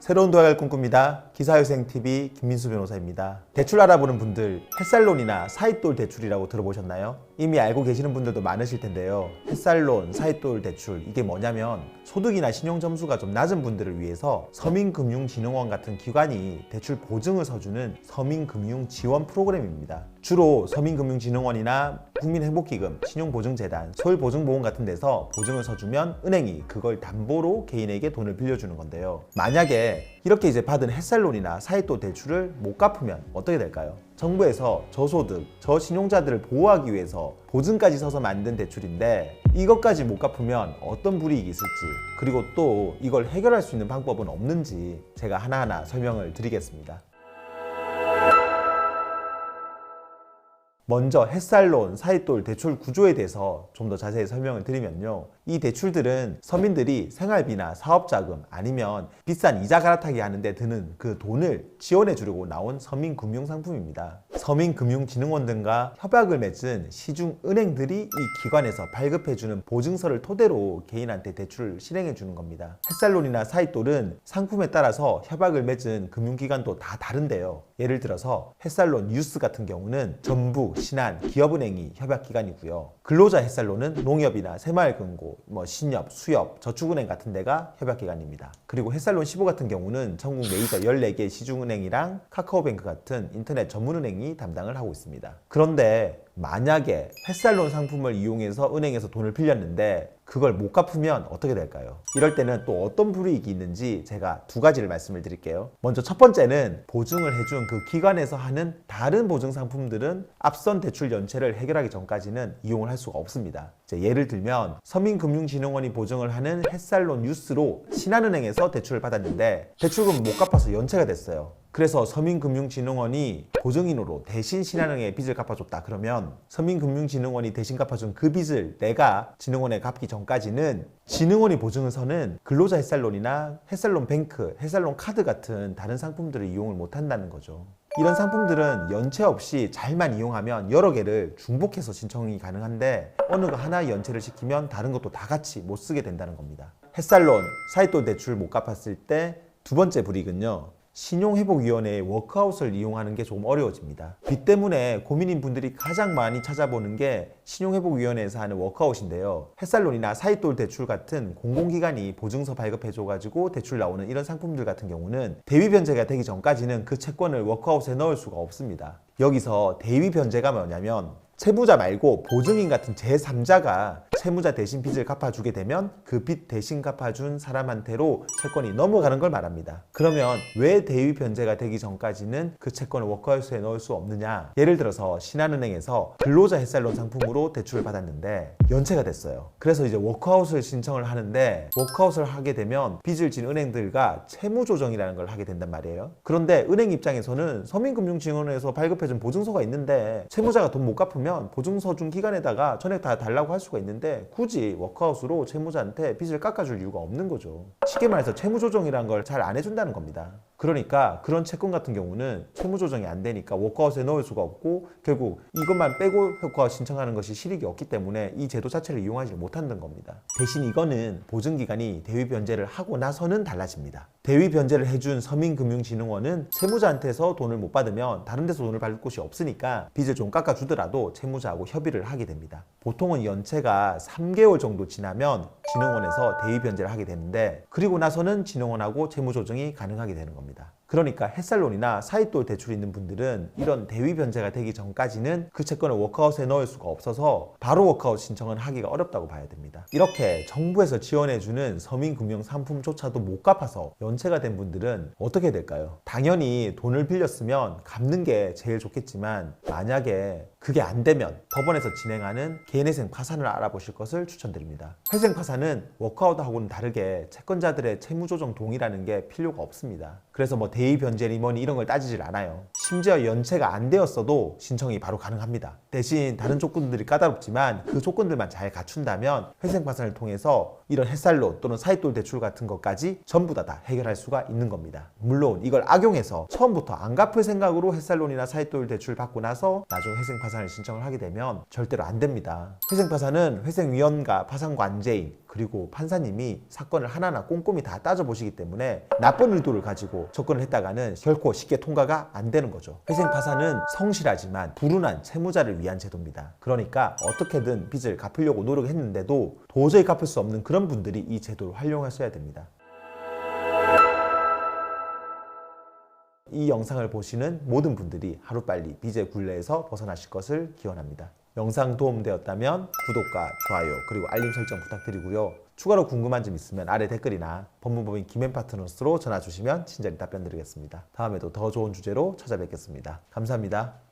새로운 도약을 꿈꿉니다. 기사회생TV 김민수 변호사입니다. 대출 알아보는 분들, 햇살론이나 사이돌 대출이라고 들어보셨나요? 이미 알고 계시는 분들도 많으실 텐데요. 햇살론, 사이돌 대출, 이게 뭐냐면 소득이나 신용 점수가 좀 낮은 분들을 위해서 서민금융진흥원 같은 기관이 대출 보증을 서주는 서민금융 지원 프로그램입니다. 주로 서민금융진흥원이나 국민행복기금, 신용보증재단, 서울보증보험 같은 데서 보증을 서주면 은행이 그걸 담보로 개인에게 돈을 빌려주는 건데요. 만약에 이렇게 이제 받은 햇살론이나 사이도 대출을 못 갚으면 어떻게 될까요? 정부에서 저소득, 저신용자들을 보호하기 위해서 보증까지 서서 만든 대출인데 이것까지 못 갚으면 어떤 불이익이 있을지 그리고 또 이걸 해결할 수 있는 방법은 없는지 제가 하나하나 설명을 드리겠습니다. 먼저 햇살론, 사이돌 대출 구조에 대해서 좀 더 자세히 설명을 드리면요. 이 대출들은 서민들이 생활비나 사업자금 아니면 비싼 이자 갈아타기 하는데 드는 그 돈을 지원해 주려고 나온 서민금융상품입니다. 서민금융진흥원 등과 협약을 맺은 시중 은행들이 이 기관에서 발급해 주는 보증서를 토대로 개인한테 대출을 실행해 주는 겁니다. 햇살론이나 사이돌은 상품에 따라서 협약을 맺은 금융기관도 다 다른데요. 예를 들어서 햇살론 뉴스 같은 경우는 전부, 신한, 기업은행이 협약기관이고요. 근로자 햇살론은 농협이나 새마을금고, 뭐 신협, 수협, 저축은행 같은 데가 협약기관입니다. 그리고 햇살론 15 같은 경우는 전국 메이저 14개 시중은행이랑 카카오뱅크 같은 인터넷 전문은행이 담당을 하고 있습니다. 그런데 만약에 햇살론 상품을 이용해서 은행에서 돈을 빌렸는데 그걸 못 갚으면 어떻게 될까요? 이럴 때는 또 어떤 불이익이 있는지 제가 두 가지를 말씀을 드릴게요. 먼저 첫 번째는 보증을 해준 그 기관에서 하는 다른 보증 상품들은 앞선 대출 연체를 해결하기 전까지는 이용을 할 수가 없습니다. 예를 들면 서민금융진흥원이 보증을 하는 햇살론 뉴스로 신한은행에서 대출을 받았는데 대출금 못 갚아서 연체가 됐어요. 그래서 서민금융진흥원이 보증인으로 대신 신한은행에 빚을 갚아줬다 그러면 서민금융진흥원이 대신 갚아준 그 빚을 내가 진흥원에 갚기 전까지는 진흥원이 보증을 서는 근로자 햇살론이나 햇살론 뱅크, 햇살론 카드 같은 다른 상품들을 이용을 못 한다는 거죠. 이런 상품들은 연체 없이 잘만 이용하면 여러 개를 중복해서 신청이 가능한데 어느 거 하나 연체를 시키면 다른 것도 다 같이 못 쓰게 된다는 겁니다. 햇살론, 사이도 대출 못 갚았을 때 두 번째 불이익은요. 신용회복위원회의 워크아웃을 이용하는 게 조금 어려워집니다. 빚 때문에 고민인 분들이 가장 많이 찾아보는 게 신용회복위원회에서 하는 워크아웃인데요. 햇살론이나 사이돌 대출 같은 공공기관이 보증서 발급해줘가지고 대출 나오는 이런 상품들 같은 경우는 대위 변제가 되기 전까지는 그 채권을 워크아웃에 넣을 수가 없습니다. 여기서 대위 변제가 뭐냐면 채무자 말고 보증인 같은 제3자가 채무자 대신 빚을 갚아주게 되면 그 빚 대신 갚아준 사람한테로 채권이 넘어가는 걸 말합니다. 그러면 왜 대위 변제가 되기 전까지는 그 채권을 워크아웃에 넣을 수 없느냐? 예를 들어서 신한은행에서 근로자 햇살론 상품으로 대출을 받았는데 연체가 됐어요. 그래서 이제 워크아웃을 신청을 하는데 워크아웃을 하게 되면 빚을 진 은행들과 채무 조정이라는 걸 하게 된단 말이에요. 그런데 은행 입장에서는 서민금융진흥원에서 발급해준 보증서가 있는데 채무자가 돈 못 갚으면 보증서 준 기관에다가 전액 다 달라고 할 수가 있는데 굳이 워크아웃으로 채무자한테 빚을 깎아줄 이유가 없는 거죠. 쉽게 말해서 채무 조정이라는 걸잘 안 해준다는 겁니다. 그러니까 그런 채권 같은 경우는 채무 조정이 안 되니까 워크아웃에 넣을 수가 없고 결국 이것만 빼고 효과를 신청하는 것이 실익이 없기 때문에 이 제도 자체를 이용하지 못한다는 겁니다. 대신 이거는 보증기관이 대위 변제를 하고 나서는 달라집니다. 대위 변제를 해준 서민금융진흥원은 채무자한테서 돈을 못 받으면 다른 데서 돈을 받을 곳이 없으니까 빚을 좀 깎아주더라도 채무자하고 협의를 하게 됩니다. 보통은 연체가 3개월 정도 지나면 진흥원에서 대위 변제를 하게 되는데 그리고 나서는 진흥원하고 채무 조정이 가능하게 되는 겁니다. 그러니까 햇살론이나 사이돌 대출이 있는 분들은 이런 대위 변제가 되기 전까지는 그 채권을 워크아웃에 넣을 수가 없어서 바로 워크아웃 신청을 하기가 어렵다고 봐야 됩니다. 이렇게 정부에서 지원해주는 서민금융 상품조차도 못 갚아서 연체가 된 분들은 어떻게 될까요? 당연히 돈을 빌렸으면 갚는 게 제일 좋겠지만 만약에 그게 안 되면 법원에서 진행하는 개인회생 파산을 알아보실 것을 추천드립니다. 회생 파산은 워크아웃하고는 다르게 채권자들의 채무조정 동의라는 게 필요가 없습니다. 그래서 뭐 대의 변제니 뭐니 이런 걸 따지질 않아요. 심지어 연체가 안 되었어도 신청이 바로 가능합니다. 대신 다른 조건들이 까다롭지만 그 조건들만 잘 갖춘다면 회생 파산을 통해서 이런 햇살로 또는 사익돌 대출 같은 것까지 전부 다 다 해결할 수가 있는 겁니다. 물론 이걸 악용해서 처음부터 안 갚을 생각으로 햇살론이나 사익돌 대출 받고 나서 나중 회생 파산을 신청을 하게 되면 절대로 안 됩니다. 회생 파산은 회생위원과 파산관제인 그리고 판사님이 사건을 하나하나 꼼꼼히 다 따져보시기 때문에 나쁜 의도를 가지고 접근을 했다가는 결코 쉽게 통과가 안 되는 거죠. 회생 파산은 성실하지만 불운한 채무자를 위한 제도입니다. 그러니까 어떻게든 빚을 갚으려고 노력했는데도 도저히 갚을 수 없는 그런 분들이 이 제도를 활용하셔야 됩니다. 이 영상을 보시는 모든 분들이 하루빨리 빚의 굴레에서 벗어나실 것을 기원합니다. 영상 도움되었다면 구독과 좋아요 그리고 알림 설정 부탁드리고요. 추가로 궁금한 점 있으면 아래 댓글이나 법무법인 김앤 파트너스로 전화 주시면 친절히 답변 드리겠습니다. 다음에도 더 좋은 주제로 찾아뵙겠습니다. 감사합니다.